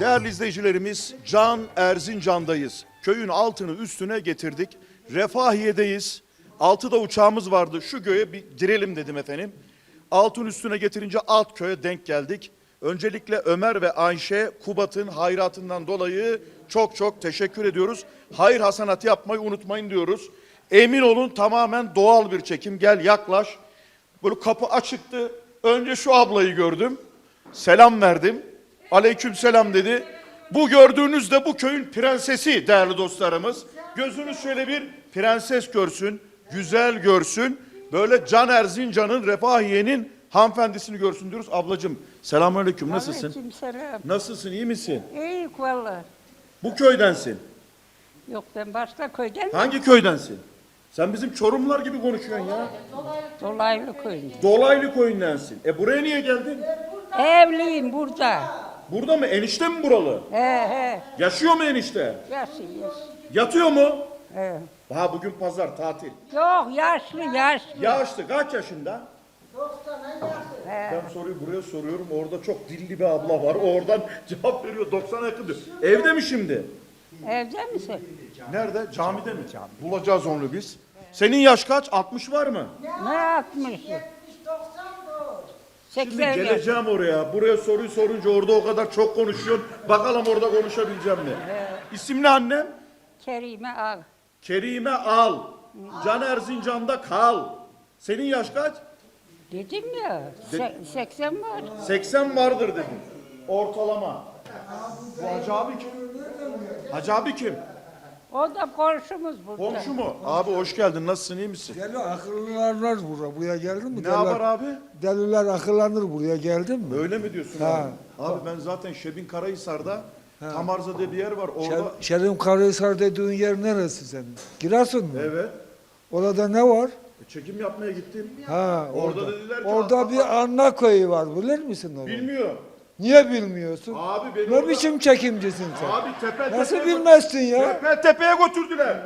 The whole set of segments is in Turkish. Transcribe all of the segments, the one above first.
Değerli izleyicilerimiz Can Erzincan'dayız. Köyün altını üstüne getirdik. Refahiye'deyiz. Altıda uçağımız vardı. Şu göğe bir girelim dedim efendim. Altın üstüne getirince alt köye denk geldik. Öncelikle Ömer ve Ayşe Kubat'ın hayratından dolayı çok çok teşekkür ediyoruz. Hayır hasanat yapmayı unutmayın diyoruz. Emin olun tamamen doğal bir çekim. Gel yaklaş. Böyle kapı açıktı. Önce şu ablayı gördüm. Selam verdim. Aleyküm selam dedi. Bu gördüğünüz de bu köyün prensesi değerli dostlarımız. Gözünüz şöyle bir prenses görsün, güzel görsün. Böyle Can Erzincan'ın, Refahiye'nin hanımefendisini görsün diyoruz. Ablacığım selamünaleyküm nasılsın? Aleykümselam. Nasılsın iyi misin? İyi valla. Bu köydensin. Yok ben başka köyden Hangi köydensin? Sen bizim Çorumlar gibi konuşuyorsun ya. dolaylı köyüm. Dolaylı köyündensin. E buraya niye geldin? Evliyim burada. Burada mı? Enişte mi buralı? He he. Yaşıyor mu enişte? Yaşlıyız. Yatıyor mu? He. Ha bugün pazar tatil. Yok yaşlı yaşlı. Yaşlı kaç yaşında? He. Ben soruyu buraya soruyorum. Orada çok dilli bir abla var. Oradan cevap veriyor. 90'a yakın diyor. Evde mi şimdi? Evde misin? Nerede? Camide mi? Bulacağız onu biz. Senin yaş kaç? 60 var mı? Ne yapmışsın? Şimdi 80 yaş. geleceğim oraya. Buraya soruyu sorunca orada o kadar çok konuşuyorsun. Bakalım orada konuşabileceğim mi? İsim ne annem? Kerime al. Kerime Al. Can Erzincan'da kal. Senin yaş kaç? Dedim ya. se- 80 var. 80 vardır dedim. Ortalama. Bu Hacı abi kim? Hacı abi kim? O da komşumuz burada. Komşu mu? Abi hoş geldin. Nasılsın? iyi misin? Deli akıllanır buraya. Buraya geldin mi? Ne Deliler- haber abi? Deliler akıllanır buraya geldin mi? Öyle mi diyorsun Ha. abi? Abi ben zaten Şebin Karahisar'da Tamarza diye bir yer var. Orada Şer, Şerim Karahisar dediğin yer neresi senin? Giresun mu? evet. Orada ne var? e, Çekim yapmaya gittim. Ha Orada orada. dediler ki- Orada bir anna köyü var bilir misin onu? Bilmiyor. Niye bilmiyorsun? Abi beni ne orada- biçim çekimcisin sen? Abi tepe Nasıl tepeye bilmezsin ya? Tepe tepeye götürdüler.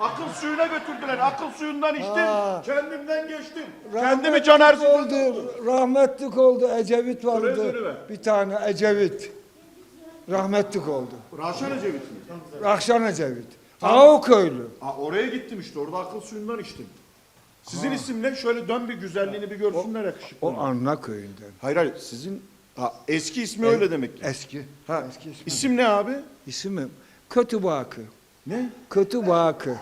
Akıl suyuna götürdüler. Akıl suyundan içtim. Ha. Kendimden geçtim. Rahmetlik Kendimi Can Erzincan oldu. Rahmetlik oldu. Ecevit vardı. Bir tane Ecevit. Rahmetlik oldu. Raşan Ecevit mi? Rahşan Ecevit. Ha o köylü. Ha, oraya gittim işte. Orada akıl suyundan içtim. Sizin isim ne? Şöyle dön bir güzelliğini bir görsünler yakışıklı. O Anna köyünden. Hayır hayır sizin ha, eski ismi öyle demek ki. Eski. Ha, Eski ismi. isim ne abi? İsmi Kötü Bakı. Ne? Kötü Bakı.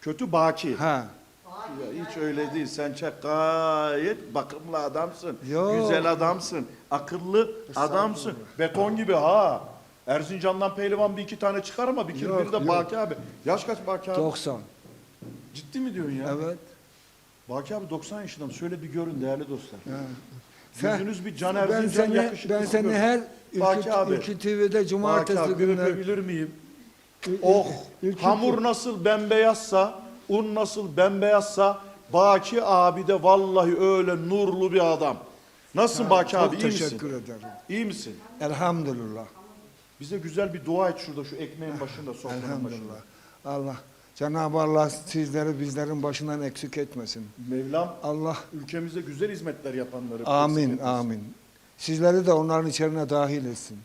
Kötü Baki. Ha. Ya hiç öyle değil. Sen çok gayet bakımlı adamsın. Yo. Güzel adamsın. Akıllı adamsın. Beton gibi ha. Erzincan'dan pehlivan bir iki tane çıkar ama bir kere Yok, biri de yok. Baki abi. Yaş kaç Baki abi? 90. Ciddi mi diyorsun ya? Evet. Baki abi 90 yaşında mı? Şöyle bir görün değerli dostlar. Sen- bir Can ben Erzincan seni, yakışıklı. ben seni her Baki abi. Ülkü TV'de Baki cumartesi abi bir günleri öpebilir miyim? Ül- Oh Ülkü- hamur nasıl bembeyazsa, un nasıl bembeyazsa Baki abi de vallahi öyle nurlu bir adam. Nasılsın Baki Çok abi iyi teşekkür misin? ederim. İyi misin? Elhamdülillah. Bize güzel bir dua et şurada şu ekmeğin başında sofranın başında. Elhamdülillah. Allah Cenab-ı Allah sizleri bizlerin başından eksik etmesin. Mevlam Allah ülkemize güzel hizmetler yapanları. amin amin. Sizleri de onların içerisine dahil etsin.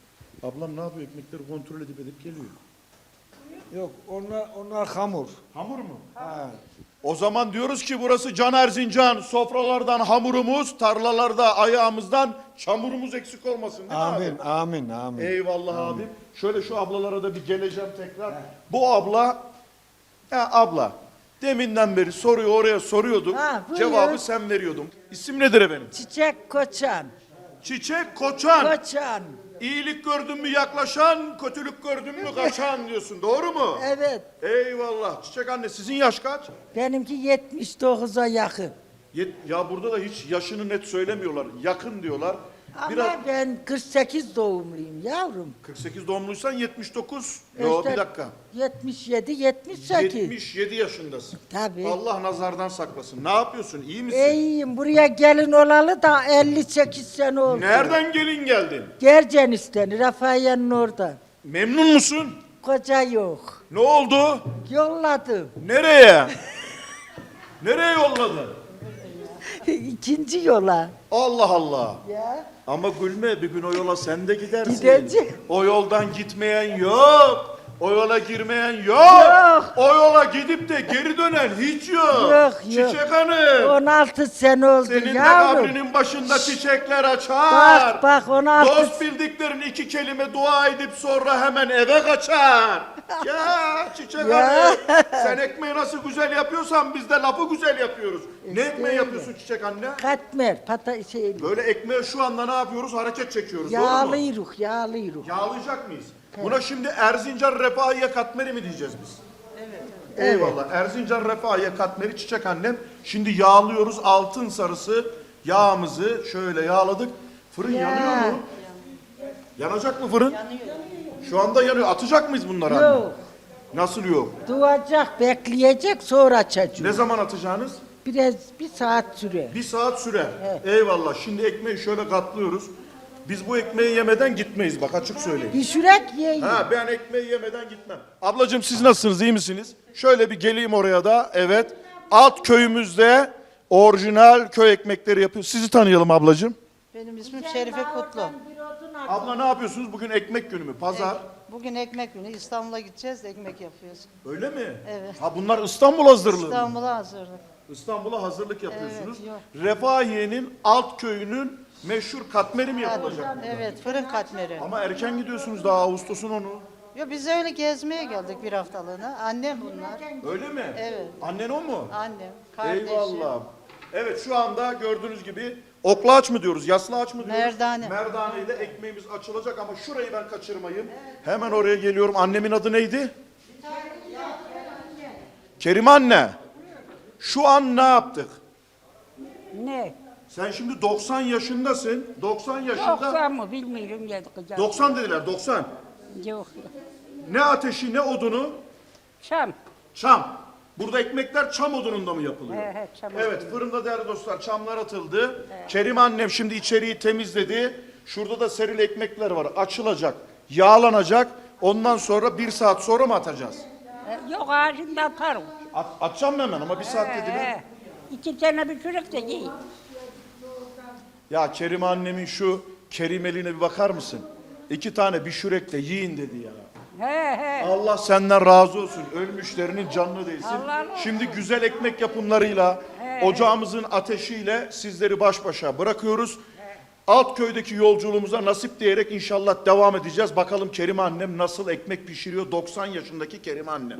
Ablam ne yapıyor ekmekleri kontrol edip edip geliyor. Yok onlar onlar hamur. Hamur mu? Ha. O zaman diyoruz ki burası Can Erzincan. Sofralardan hamurumuz, tarlalarda ayağımızdan çamurumuz eksik olmasın değil mi abi? Amin amin amin. Eyvallah abim. Şöyle şu ablalara da bir geleceğim tekrar. Bu abla, ya abla, deminden beri soruyu oraya soruyordum. Ha, buyur. Cevabı sen veriyordun. İsim nedir efendim? Çiçek koçan. Çiçek Koçan. Koçan. İyilik gördün mü yaklaşan, kötülük gördün mü kaçan diyorsun. Doğru mu? Evet. Eyvallah. Çiçek anne sizin yaş kaç? Benimki 79'a yakın. Yet- ya burada da hiç yaşını net söylemiyorlar. Yakın diyorlar. Ama Biraz ben 48 doğumluyum yavrum. 48 doğumluysan 79. Yo İşte bir dakika. 77, 78. 77 yaşındasın. Tabii. Allah nazardan saklasın. Ne yapıyorsun? İyi misin? İyiyim. Buraya gelin olalı da 58 sene oldu. Nereden gelin geldin? Gercenis'ten, Rafael'in orada. Memnun musun? Koca yok. Ne oldu? Yolladım. Nereye? Nereye yolladın? İkinci yola. Allah Allah. Ya. Ama gülme bir gün o yola sen de gidersin. Gideceğim. O yoldan gitmeyen yok. O yola girmeyen yok. Yok. O yola gidip de geri dönen hiç yok. Yok, yok. Çiçek Hanım. 16 sene oldu Senin de yavrum. kabrinin başında çiçekler açar. Bak bak 16 Dost bildiklerin iki kelime dua edip sonra hemen eve kaçar. ya çiçek Ya. hanım. Sen ekmeği nasıl güzel yapıyorsan biz de lafı güzel yapıyoruz. ne ekmeği öyle. yapıyorsun çiçek anne? katmer pata şey Böyle ekmeği şu anda ne yapıyoruz? Hareket çekiyoruz. doğru mu? yağlıyırık yağlıyırık. Yağlayacak mıyız? Buna şimdi Erzincan Refahiye Katmeri mi diyeceğiz biz? Evet. Eyvallah. Erzincan Refahiye Katmeri çiçek annem. Şimdi yağlıyoruz altın sarısı yağımızı şöyle yağladık. Fırın Ya. yanıyor mu? Yanacak mı fırın? Yanıyor. Şu anda yanıyor. Atacak mıyız bunları anne? Yok. Nasıl yok? Doğacak bekleyecek sonra açacak. Ne zaman atacağınız? Biraz bir saat sürer. Bir saat sürer. Eyvallah. Şimdi ekmeği şöyle katlıyoruz. Biz bu ekmeği yemeden gitmeyiz bak açık söyleyeyim. Bir sürek yiyin. Ha ben ekmeği yemeden gitmem. Ablacığım siz nasılsınız iyi misiniz? Şöyle bir geleyim oraya da evet. Alt köyümüzde orijinal köy ekmekleri yapıyor. Sizi tanıyalım ablacığım. Benim ismim Şerife Kutlu. Abla ne yapıyorsunuz? Bugün ekmek günü mü? Pazar. Bugün ekmek günü İstanbul'a gideceğiz de ekmek yapıyoruz. Öyle mi? Evet. Ha bunlar İstanbul hazırlığı. mı? İstanbul'a hazırlık. İstanbul'a hazırlık yapıyorsunuz. Evet, yok. Refahiye'nin alt köyünün meşhur katmeri mi yapılacak? Evet, fırın katmeri. Ama erken gidiyorsunuz daha Ağustos'un onu. Yo, biz öyle gezmeye geldik bir haftalığına. Annem bunlar. Öyle mi? Evet. Annen o mu? Annem, kardeşim. Eyvallah. Evet şu anda gördüğünüz gibi okla aç mı diyoruz, yaslı aç mı diyoruz? Merdane. Merdane ile ekmeğimiz açılacak ama şurayı ben kaçırmayayım. Hemen oraya geliyorum. Annemin adı neydi? Kerim anne. Şu an ne yaptık? Ne? Sen şimdi 90 yaşındasın. 90 yaşında. 90 mı bilmiyorum ya kızım. 90 dediler 90. Yok. Ne ateşi ne odunu? Şam. Çam. Burada ekmekler çam odununda mı yapılıyor? He, he, çam Evet fırında değerli dostlar çamlar atıldı. Kerim annem şimdi içeriği temizledi. Şurada da serili ekmekler var. Açılacak, yağlanacak. Ondan sonra bir saat sonra mı atacağız? E, Yok ağacında atarım. At, atacağım hemen ama bir saat dediler. He. İki tane bir çürük de giy. Ya Kerim annemin şu kerimeline bir bakar mısın? İki tane bir şürek de yiyin dedi ya. He he. Allah senden razı olsun. Ölmüşlerinin canını olsun. Şimdi güzel ekmek yapımlarıyla, ocağımızın ateşiyle sizleri baş başa bırakıyoruz. Alt köydeki yolculuğumuza nasip diyerek inşallah devam edeceğiz. Bakalım Kerime annem nasıl ekmek pişiriyor? 90 yaşındaki Kerime annem.